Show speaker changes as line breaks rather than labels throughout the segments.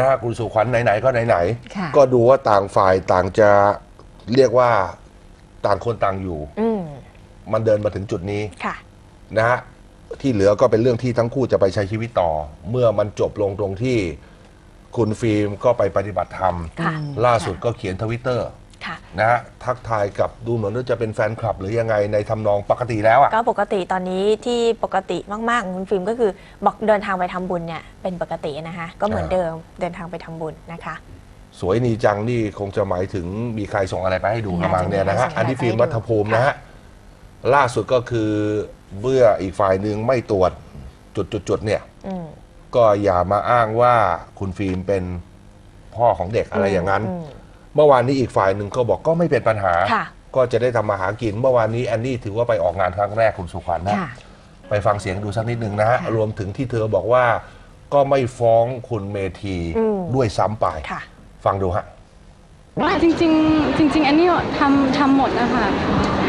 นะฮะคุณสุขวัญไหนๆก็ไหน
ค่ะ
ๆ ก็ดูว่าต่างฝ่ายต่างจะเรียกว่าต่างคนต่างอยู่
อืม
มันเดินมาถึงจุดนี้
ค่ะ
นะฮะที่เหลือก็เป็นเรื่องที่ทั้งคู่จะไปใช้ชีวิตต่อ เมื่อมันจบลงตรงที่คุณฟิล์มก็ไปปฏิบัติธรรม
ค่ะ
ล่าสุดก็เขียนทวิตเตอร์
ค่ะ
นะฮะทักทายกับดูเหมือนว่าจะเป็นแฟนคลับ หรือยังไงในทำนองปกติแล้วอะ
ก็ปกติตอนนี้ที่ปกติมากๆของคุณฟิล์มก็คือบอกเดินทางไปทำบุญเนี่ยเป็นปกตินะคะ ก็เหมือนเดิมเดินทางไปทำบุญนะคะ
สวยนีจังนี่คงจะหมายถึงมีใครส่งอะไรไปให้ดูกระมังเนี่ยนะฮะ
น่าจะมีใครส่งอะไร
อันนี้ฟิล์ม
ไปให้ดู
รัฐภูมินะฮะ ล่าสุดก็คือเมื่ออีกฝ่ายหนึ่งไม่ตรวจจุดๆๆเนี่ย
อืม
ก็อย่ามาอ้างว่าคุณฟิล์มเป็นพ่อของเด็กอะไรอย่างนั้น
ม
เมื่อวานนี้อีกฝ่ายหนึ่งก็บอกก็ไม่เป็นปัญหา
ค่ะ
ก็จะได้ทำมาหากิน เมื่อวานนี้แอนนี่ถือว่าไปออกงานครั้งแรกคุณสุขวัญนะ
ค่ะ
ไปฟังเสียงดูสักนิดหนึ่งนะฮะ
ค่ะ
รวมถึงที่เธอบอกว่า ก็ไม่ฟ้องคุณเมที
อืม
ด้วยซ้ำไป
ค่ะ
ฟังดูฮะ
จริงๆจริงๆอันนี้ทำทำหมดนะคะ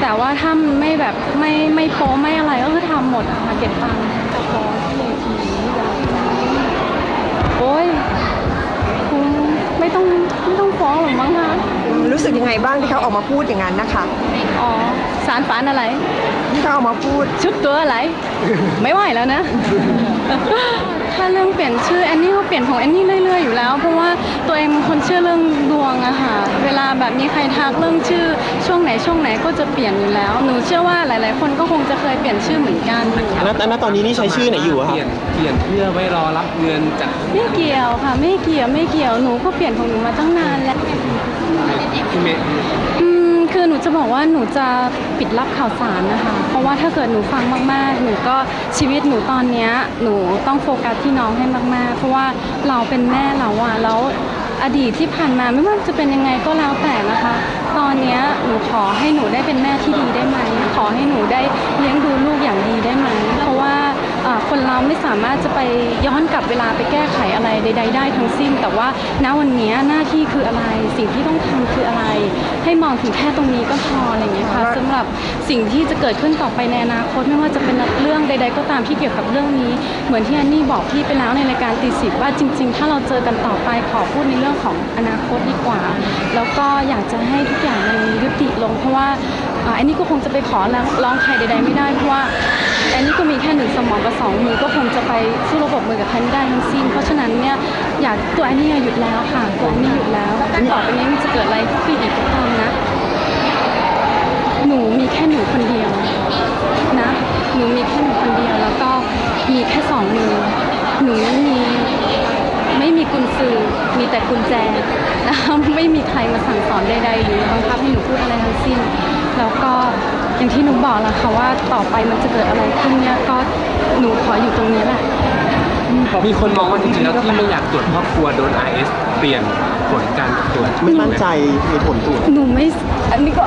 แต่ว่าถ้าไม่แบบไม่ไม่โป๊ไม่อะไรก็คือทำหมดอะค่ะเก็บตังค์จะฟ้องที่เวทีโอ้ยคุณ ไม่ต้องไม่ต้องฟ้องหรอกมั้งคะ
รู้สึกยังไงบ้างที่เขาออกมาพูดอย่างนั้นนะคะ
อ๋อสารฝันอะไร
ที่เขาออกมาพูด
ชุดตัวอะไร ไม่ไหวแล้วนะ ถ้าเรื่องเปลี่ยนชื่อแอนนี่ก็เปลี่ยนของแอนนี่เรื่อยๆอยู่แล้ว เพราะว่าตัวเองเป็นคนเชื่อเรื่องดวงอะค่ะเวลาแบบมีใครทักเรื่องชื่อ ช่วงไหนช่วงไหนก็จะเปลี่ยนอยู่แล้วหนูเชื่อว่าหลาย ๆ คนก็คงจะเคยเปลี่ยนชื่อเหมือนกัน
แล้วณตอนนี้นี่ใช้ชื่อไหนอยู่อะค
เป
รับ
ลี่ยนเปลี่ยนเพื่อไว้รอรับเงินจาก
ไม่เกี่ยวค่ะ ไม่เกี่ยวไม่เกี่ยวหนูก็เปลี่ยนของหนูมาตั้งนานแล้ว
คุณเมย์
อืมคือหนู จะบอกว่าหนูจะปิดรับข่าวสารนะคะ เพราะว่าถ้าเกิดหนูฟังมากๆ หนูก็ชีวิตหนูตอนเนี้ยหนูต้องโฟกัสที่น้องให้มาก ๆ เพราะว่าเราเป็นแม่เราอะแล้วอดีตที่ผ่านมาไม่ว่าจะเป็นยังไงก็แล้วแต่นะคะ ตอนเนี้ยหนูขอให้หนูได้เป็นแม่ที่ดีได้ไหมขอให้หนูได้เลี้ยงดูลูกอย่างดีได้ไหม คนเราไม่สามารถจะไปย้อนกลับเวลาไปแก้ไขอะไรใด ๆ ได้ทั้งสิ้น แต่ว่าณวันเนี้ยหน้าที่คืออะไรสิ่งที่ต้องทำคืออะไร ให้มองถึงแค่ตรงนี้ก็พออะไรอย่างเงี้ยค่ะสำหรับสิ่งที่จะเกิดขึ้นต่อไปในอนาคตไม่ว่าจะเป็นเรื่องใด ๆ ก็ตามที่เกี่ยวกับเรื่องนี้ เหมือนที่อันนี่บอกพี่ไปแล้วในรายการตีสิบว่าจริง ๆ ถ้าเราเจอกันต่อไปขอพูดในเรื่องของอนาคตดีกว่า แล้วก็อยากจะให้ทุกอย่างมันยุติลง เพราะว่าอ่าอันนี้ก็คงจะไปขอร้องร้องใครใด ๆ ไม่ได้เพราะว่าอันนี้ก็มี แค่หนึ่งสมองกับสองมือก็คงจะไปสู้ระบบมือกับใครไม่ได้ทั้งสิ้น เพราะฉะนั้นเนี่ยอยากตัวอันนี้หยุดแล้วค่ะตัวอันนี้หยุดแล้วต่อไปนี้มันจะเกิดอะไรขึ้นอีกก็ตามนะ หนูมีแค่หนูคนเดียวนะ หนูมีแค่หนูคนเดียวแล้วก็มีแค่สองมือ หนูไม่มีไม่มีกุญซือมีแต่กุญแจนะคะไม่มีใครมาสั่งสอนใดๆหรือบังคับให้หนูพูดอะไร อย่างที่หนูบอกแล้วค่ะว่าต่อไปมันจะเกิดอะไรขึ้นเนี่ยก็หนูขออยู่ตรงนี้แหละ
มีคนมองว่าจริงๆแล้วที่ไม่อยากตรวจครอบครัวโดน RS เปลี่ยนผลการตรวจ
ไม่มั่นใจในผลตรวจ
หนูไม่ อันนี้ก็